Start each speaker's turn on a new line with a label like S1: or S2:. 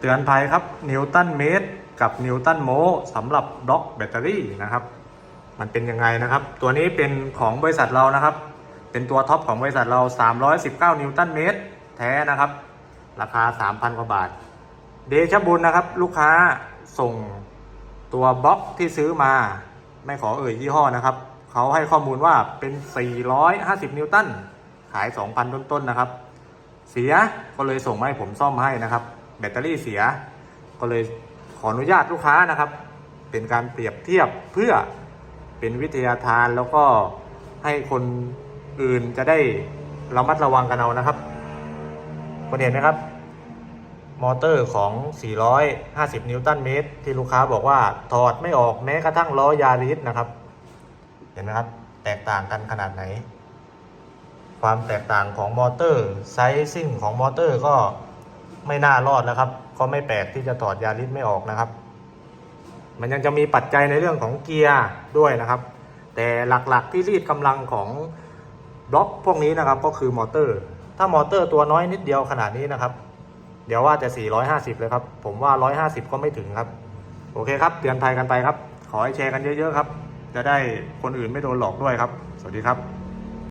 S1: เตือนภัยครับนิวตันเมตรกับนิวตันโมสำหรับบล็อกแบตเตอรี่นะครับ มันเป็นยังไงนะครับ ตัวนี้เป็นของบริษัทเรานะครับ เป็นตัวท็อปของบริษัทเรา 319 นิวตันเมตร แท้นะครับ ราคา 3,000 กว่าบาท เดชบุญนะครับ ลูกค้าส่งตัวบล็อกที่ซื้อมา ไม่ขอเอ่ยยี่ห้อนะครับ เขาให้ข้อมูลว่าเป็น 450 นิวตันขาย 2,000 ต้นๆนะครับ เสียก็เลยส่งมาให้ผมซ่อมให้นะครับ แบตเตอรี่เสีย ก็เลยขออนุญาตลูกค้านะครับ เป็นการเปรียบเทียบเพื่อเป็นวิทยาทานแล้วก็ให้คนอื่นจะได้ระมัดระวังกันเอานะครับคุณเห็นไหมครับ มอเตอร์ของ 450 นิวตันเมตร ที่ลูกค้าบอกว่าถอดไม่ออกแม้กระทั่งล้อยาริสนะครับ เห็นไหมครับ แตกต่างกันขนาดไหน ความแตกต่างของมอเตอร์ไซซิ่งของมอเตอร์ก็ ไม่น่ารอดแล้วครับ ก็ไม่แปลกที่จะถอดยาริสไม่ออกนะครับ มันยังจะมีปัจจัยในเรื่องของเกียร์ด้วยนะครับ แต่หลักๆที่รีดกำลังของบล็อกพวกนี้นะครับก็คือมอเตอร์ ถ้ามอเตอร์ตัวน้อยนิดเดียวขนาดนี้นะครับ เดี๋ยวว่าจะ 450 เลยครับ ผมว่า 150 ก็ไม่ถึงครับ โอเคครับ เตือนภัยกันไปครับ ขอให้แชร์กันเยอะๆครับ จะได้คนอื่นไม่โดนหลอกด้วยครับ สวัสดีครับ